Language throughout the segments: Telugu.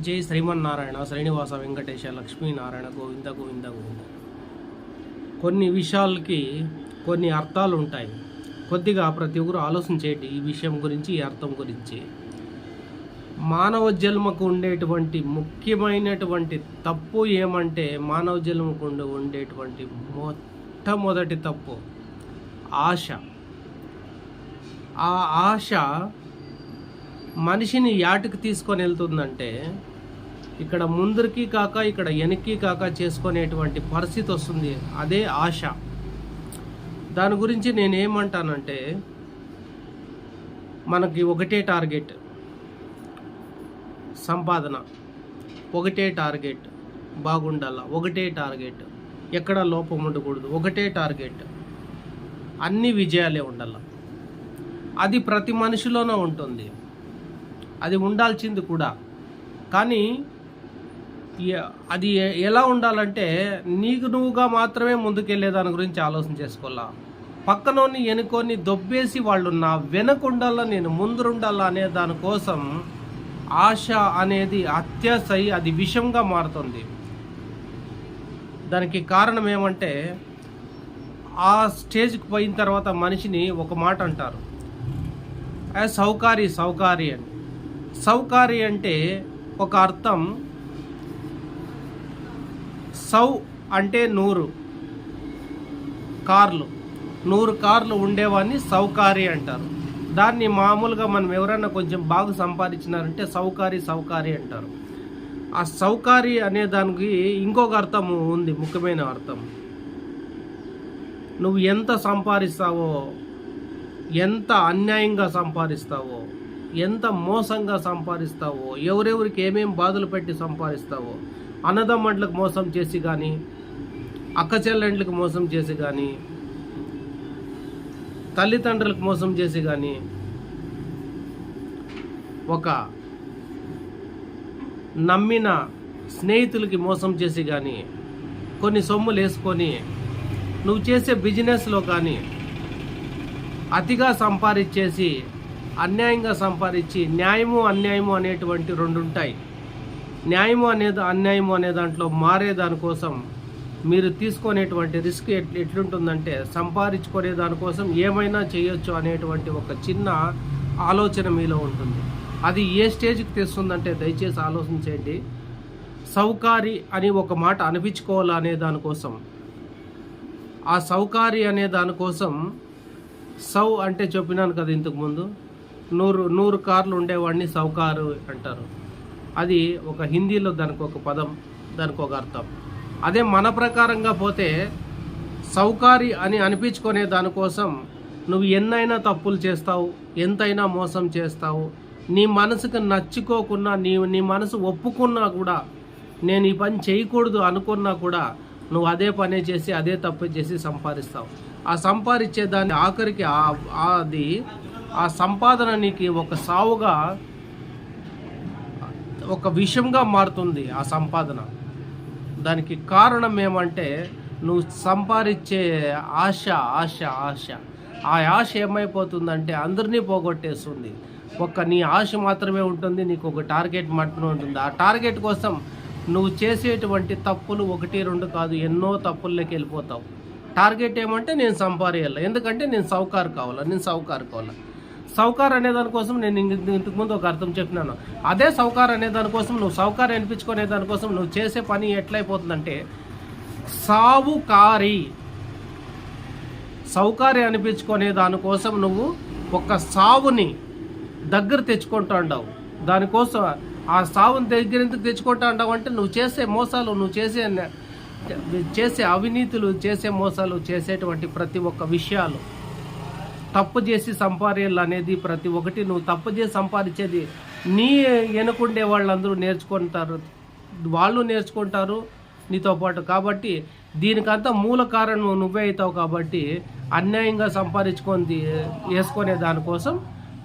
జై శ్రీమన్నారాయణ శ్రీనివాస వెంకటేశ లక్ష్మీనారాయణ గోవింద గోవింద గోవింద. కొన్ని విషయాలకి కొన్ని అర్థాలు ఉంటాయి కొద్దిగా ప్రతి ఒక్కరు ఆలోచించేటి ఈ విషయం గురించి ఈ అర్థం గురించి. మానవ జన్మకు ఉండేటువంటి ముఖ్యమైనటువంటి తప్పు ఏమంటే మానవ జన్మకు ఉండేటువంటి మొట్టమొదటి తప్పు ఆశ. ఆ ఆశ మనిషిని యాటకి తీసుకొని వెళ్తుందంటే ఇక్కడ ముందరికి కాక ఇక్కడ వెనక్కి కాక చేసుకునేటువంటి పరిస్థితి వస్తుంది. అదే ఆశ. దాని గురించి నేను ఏమంటానంటే మనకి ఒకటే టార్గెట్. సంపాదన. ఒకటే టార్గెట్. బాగుండాల? ఒకటే టార్గెట్. ఎక్కడ లోపం ఉండకూడదు. ఒకటే టార్గెట్. అన్ని విజయాలే ఉండాల? అది ప్రతి మనిషిలోనూ ఉంటుంది. అది ఉండాల్సింది కూడా. కానీ అది ఎలా ఉండాలంటే నీకు నువ్వుగా మాత్రమే ముందుకెళ్ళే దాని గురించి ఆలోచన చేసుకోవాలా? పక్కనోని ఎనుకొని దొబ్బేసి వాళ్ళు నా వెనకుండాలా నేను ముందురుండాలా అనే దానికోసం ఆశ అనేది అత్యాశై అది విషంగా మారుతుంది. దానికి కారణం ఏమంటే ఆ స్టేజ్కి పోయిన తర్వాత మనిషిని ఒక మాట అంటారు. సౌకారి సౌకారి అని. సౌకారి అంటే ఒక అర్థం. సౌ అంటే నూరు. కార్లు. నూరు కార్లు ఉండేవాడిని సౌకారి అంటారు. దాన్ని మామూలుగా మనం ఎవరైనా కొంచెం బాగా సంపాదించినారంటే సౌకారి సౌకారి అంటారు. ఆ సౌకారి అనే దానికి ఇంకొక అర్థం ఉంది ముఖ్యమైన అర్థం. నువ్వు ఎంత సంపాదిస్తావో ఎంత అన్యాయంగా సంపాదిస్తావో ఎంత మోసంగా సంపాదిస్తావో ఎవరెవరికి ఏమేం బాధలు పెట్టి సంపాదిస్తావో అన్నదమ్మట్లకు మోసం చేసి కానీ అక్క చెల్లెండ్లకు మోసం చేసి కానీ తల్లిదండ్రులకు మోసం చేసి కానీ ఒక నమ్మిన స్నేహితులకి మోసం చేసి కానీ కొన్ని సొమ్ములు వేసుకొని నువ్వు చేసే బిజినెస్లో కానీ అతిగా సంపాదించేసి అన్యాయంగా సంపాదించి న్యాయము అన్యాయము అనేటువంటి రెండు ఉంటాయి న్యాయము అనేది అన్యాయము అనే దాంట్లో మారే దానికోసం మీరు తీసుకునేటువంటి రిస్క్ ఎట్ ఎట్లుంటుందంటే సంపాదించుకునే దానికోసం ఏమైనా చేయొచ్చు అనేటువంటి ఒక చిన్న ఆలోచన మీలో ఉంటుంది. అది ఏ స్టేజ్కి తెస్తుందంటే దయచేసి ఆలోచించండి. సౌకారి అని ఒక మాట అనిపించుకోవాలనే అనే దానికోసం. ఆ సౌకారి అనే దానికోసం సౌ అంటే చెప్పినాను కదా ఇంతకు ముందు? నూరు నూరు కార్లు ఉండేవాడిని సౌకారు అంటారు. అది ఒక హిందీలో దానికి ఒక పదం దానికి ఒక అర్థం. అదే మన ప్రకారంగా పోతే సౌకారి అని అనిపించుకునే దానికోసం నువ్వు ఎన్నైనా తప్పులు చేస్తావు ఎంతైనా మోసం చేస్తావు. నీ మనసుకు నచ్చుకోకున్నా నీ నీ మనసు ఒప్పుకున్నా కూడా నేను ఈ పని చేయకూడదు అనుకున్నా కూడా నువ్వు అదే పనే చేసి అదే తప్పు చేసి సంపాదిస్తావు. ఆ సంపాదించే దాన్ని ఆఖరికి అది ఆ సంపాదన నీకు ఒక సావుగా ఒక విషయంగా మారుతుంది ఆ సంపాదన. దానికి కారణం ఏమంటే నువ్వు సంపాదించే ఆశ ఆశ ఆశ. ఆ ఆశ ఏమైపోతుందంటే అందరినీ పోగొట్టేస్తుంది. ఒక్క నీ ఆశ మాత్రమే ఉంటుంది నీకు ఒక టార్గెట్ మాత్రమే ఉంటుంది. ఆ టార్గెట్ కోసం నువ్వు చేసేటువంటి తప్పులు ఒకటి రెండు కాదు ఎన్నో తప్పుల్లోకి వెళ్ళిపోతావు. టార్గెట్ ఏమంటే నేను సంపాదించాలి ఎందుకంటే నేను సౌకారు కావాలా నేను సౌకారు కావాలా సౌకార్ అనే దానికోసం నేను ఇంతకుముందు ఇంతకు ముందు ఒక అర్థం చెప్పినాను. అదే సౌకార్ అనే దానికోసం నువ్వు సౌకార్ అనిపించుకునే దానికోసం నువ్వు చేసే పని ఎట్లయిపోతుందంటే సావుకారి. సౌకారి అనిపించుకునే దానికోసం నువ్వు ఒక సావుని దగ్గర తెచ్చుకుంటా ఉండవు. దానికోసం ఆ సావుని దగ్గర ఎందుకు తెచ్చుకుంటా ఉండవు అంటే నువ్వు చేసే మోసాలు నువ్వు చేసే చేసే అవినీతులు చేసే మోసాలు చేసేటువంటి ప్రతి ఒక్క విషయాలు తప్పు చేసి సంపాదించాలి అనేది ప్రతి ఒక్కటి. నువ్వు తప్పు చేసి సంపాదించేది నీ వెనుకుండే వాళ్ళందరూ నేర్చుకుంటారు. వాళ్ళు నేర్చుకుంటారు నీతో పాటు. కాబట్టి దీనికంతా మూల కారణం నువ్వే అవుతావు కాబట్టి అన్యాయంగా సంపాదించుకొని వేసుకునే దానికోసం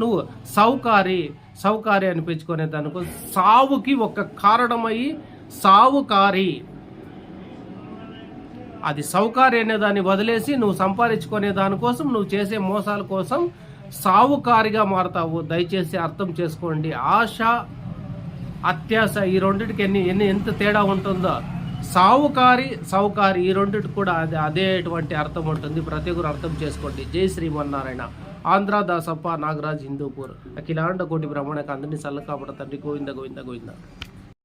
నువ్వు సౌకారి సౌకారి అనిపించుకునే దానికోసం. సావుకి ఒక కారణమయ్యి సావుకారి. అది సౌకార్య అనే దాన్ని వదిలేసి నువ్వు సంపాదించుకునే దానికోసం నువ్వు చేసే మోసాల కోసం సావుకారిగా మారతావు. దయచేసి అర్థం చేసుకోండి. ఆశ అత్యాశ ఈ రెండిటికి ఎన్ని ఎన్ని ఎంత తేడా ఉంటుందో. సావుకారి సౌకారి ఈ రెండిటికి కూడా అదే అదేటువంటి అర్థం ఉంటుంది. ప్రతి ఒక్కరు అర్థం చేసుకోండి. జై శ్రీమన్నారాయణ. ఆంధ్ర దాసప్ప నాగరాజ్ హిందూపూర్. అఖిలాండ కోటి బ్రహ్మణకు అందరినీ సల్ల కాపాడ తండ్రి. గోవింద గోవింద గోవింద.